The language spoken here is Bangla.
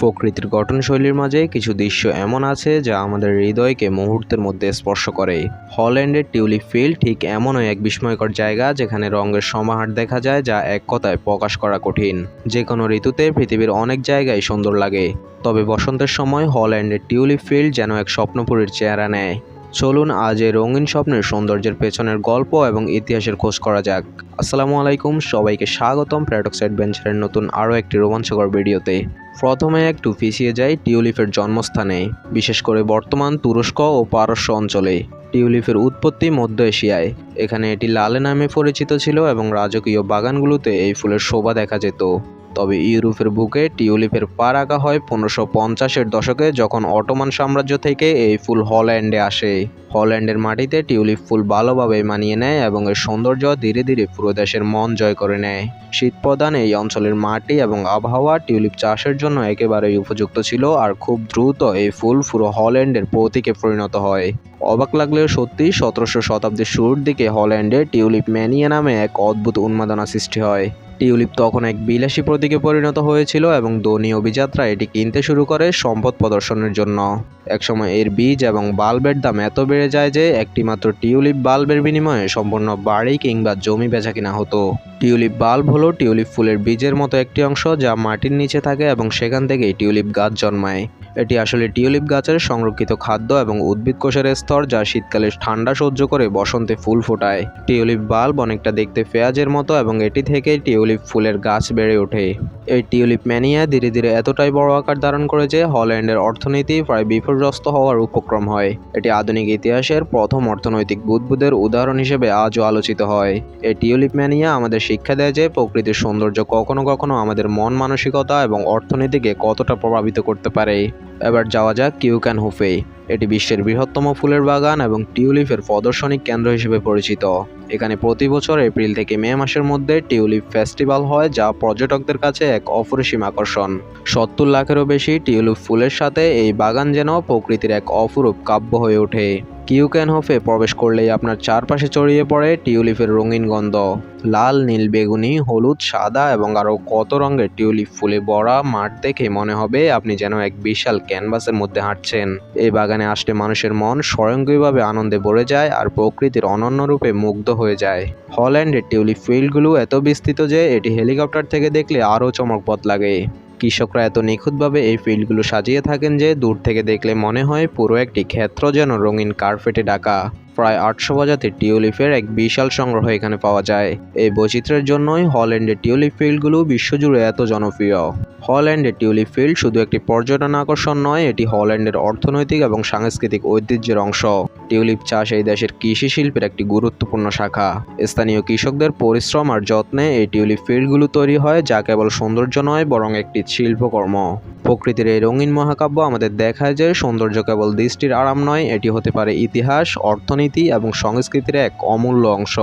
প্রকৃতির গঠনশৈলীর মাঝে কিছু দৃশ্য এমন আছে যা আমাদের হৃদয়কে মুহূর্তের মধ্যে স্পর্শ করে। হল্যান্ডের টিউলিপ ফিল্ড ঠিক এমনও এক বিস্ময়কর জায়গা যেখানে রঙের সমাহার দেখা যায় যা এক কথায় প্রকাশ করা কঠিন। যে কোনো ঋতুতে পৃথিবীর অনেক জায়গায় সুন্দর লাগে। তবে বসন্তের সময় হল্যান্ডের টিউলিপ ফিল্ড যেন এক স্বপ্নপুরীর চেহারা নেয়। চলুন আজ এই রঙিন স্বপ্নের সৌন্দর্যের পেছনের গল্প এবং ইতিহাসের খোঁজ করা যাক। আসসালামু আলাইকুম, সবাইকে স্বাগতম প্যারাডক্স অ্যাডভেঞ্চারের নতুন আরও একটি রোমাঞ্চকর ভিডিওতে। প্রথমে একটু পিছিয়ে যাই টিউলিফের জন্মস্থানে, বিশেষ করে বর্তমান তুরস্ক ও পারস্য অঞ্চলে। টিউলিপের উৎপত্তি মধ্য এশিয়ায়। এখানে এটি লালে নামে পরিচিত ছিল এবং রাজকীয় বাগানগুলোতে এই ফুলের শোভা দেখা যেত। তবে ইউরোপের বুকে টিউলিপের পা রাখা হয় পনেরোশো পঞ্চাশের দশকে যখন অটোমান সাম্রাজ্য থেকে এই ফুল হল্যান্ডে আসে। হল্যান্ডের মাটিতে টিউলিপ ফুল ভালোভাবে মানিয়ে নেয় এবং এর সৌন্দর্য ধীরে ধীরে পুরো দেশের মন জয় করে নেয়। শীত প্রধান এই অঞ্চলের মাটি এবং আবহাওয়া টিউলিপ চাষের জন্য একেবারেই উপযুক্ত ছিল আর খুব দ্রুত এই ফুল পুরো হল্যান্ডের প্রতীকে পরিণত হয়। অবাক লাগলেও সত্যি সতেরোশো শতাব্দীর শুরুর দিকে হল্যান্ডে টিউলিপ ম্যানিয়া নামে এক অদ্ভুত উন্মাদনা সৃষ্টি হয়। টিউলিপ তখন এক বিলাসী প্রতীকে পরিণত হয়েছিল এবং ধনী অভিযাত্রা এটি কিনতে শুরু করে সম্পদ প্রদর্শনের জন্য। একসময় এর বীজ এবং বাল্বের দাম এত বেড়ে যায় যে একটি মাত্র টিউলিপ বাল্বের বিনিময়ে সম্পূর্ণ বাড়ি কিংবা জমি বেচা কিনা হতো। টিউলিপ বাল্ব হলো টিউলিপ ফুলের বীজের মতো একটি অংশ যা মাটির নিচে থাকে এবং সেখান থেকেই টিউলিপ গাছ জন্মায়। এটি আসলে টিউলিপ গাছের সংরক্ষিত খাদ্য এবং উদ্ভিদ কোষের স্তর যা শীতকালে ঠান্ডা সহ্য করে বসন্তে ফুল ফোটায়। টিউলিপ বাল্ব অনেকটা দেখতে পেঁয়াজের মতো এবং এটি থেকে টিউলিপ ফুলের গাছ বেড়ে ওঠে। এই টিউলিপ ম্যানিয়া ধীরে ধীরে এতটাই বড় আকার ধারণ করে যে হল্যান্ডের অর্থনীতি প্রায় বিপর্যস্ত হওয়ার উপক্রম হয়। এটি আধুনিক ইতিহাসের প্রথম অর্থনৈতিক বুদবুদের উদাহরণ হিসেবে আজও আলোচিত হয়। এই টিউলিপ ম্যানিয়া আমাদের শিক্ষা দেয় যে, প্রকৃতির সৌন্দর্য কখনো কখনো আমাদের মন মানসিকতা এবং অর্থনীতিকে কতটা প্রভাবিত করতে পারে। এবার যাওয়া যাক কিউক্যান হুফে এটি বিশ্বের বৃহত্তম ফুলের বাগান এবং টিউলিপের প্রদর্শনী কেন্দ্র হিসেবে পরিচিত। এখানে প্রতি বছর এপ্রিল থেকে মে মাসের মধ্যে টিউলিপ ফেস্টিভ্যাল হয়, যা পর্যটকদের কাছে এক অপরিসীম আকর্ষণ। সত্তর লাখেরও বেশি টিউলিপ ফুলের সাথে এই বাগান যেন প্রকৃতির এক অপরূপ কাব্য হয়ে ওঠে। কিউক্যানহফে প্রবেশ করলেই আপনার চারপাশে ছড়িয়ে পড়ে টিউলিপের রঙিন গন্ধ। লাল, নীল, বেগুনি, হলুদ, সাদা এবং আরও কত রঙের টিউলিপ ফুলে ভরা মাঠ দেখে মনে হবে আপনি যেন এক বিশাল ক্যানভাসের মধ্যে হাঁটছেন। এই বাগানে আসলে মানুষের মন স্বয়ংক্রিয়ভাবে আনন্দে ভরে যায় আর প্রকৃতির অনন্য রূপে মুগ্ধ হয়ে যায়। হল্যান্ডের টিউলিপ ফিল্ডগুলো এত বিস্তৃত যে এটি হেলিকপ্টার থেকে দেখলে আরও চমকপথ লাগে। কৃষকরা এত নিখুঁতভাবে এই ফিল্ডগুলো সাজিয়ে থাকেন যে দূর থেকে দেখলে মনে হয় পুরো একটি ক্ষেত্র যেন রঙিন কার্পেটে ঢাকা। প্রায় আটশো প্রজাতির টিউলিপের এক বিশাল সংগ্রহ এখানে পাওয়া যায়। এই বৈচিত্র্যের জন্যই হল্যান্ডের টিউলিপ ফিল্ডগুলো বিশ্বজুড়ে এত জনপ্রিয়। হল্যান্ডের টিউলিপ ফিল্ড শুধু একটি পর্যটন আকর্ষণ নয়, এটি হল্যান্ডের অর্থনৈতিক এবং সাংস্কৃতিক ঐতিহ্যের অংশ। টিউলিপ চাষ এই দেশের কৃষি শিল্পের একটি গুরুত্বপূর্ণ শাখা। স্থানীয় কৃষকদের পরিশ্রম আর যত্নে এই টিউলিপ ফিল্ডগুলো তৈরি হয়, যা কেবল সৌন্দর্য নয়, বরং একটি শিল্পকর্ম। প্রকৃতির এই রঙিন মহাকাব্য আমাদের দেখায় যে সৌন্দর্য কেবল দৃষ্টির আরাম নয়, এটি হতে পারে ইতিহাস, অর্থনীতি এবং সংস্কৃতির এক অমূল্য অংশ।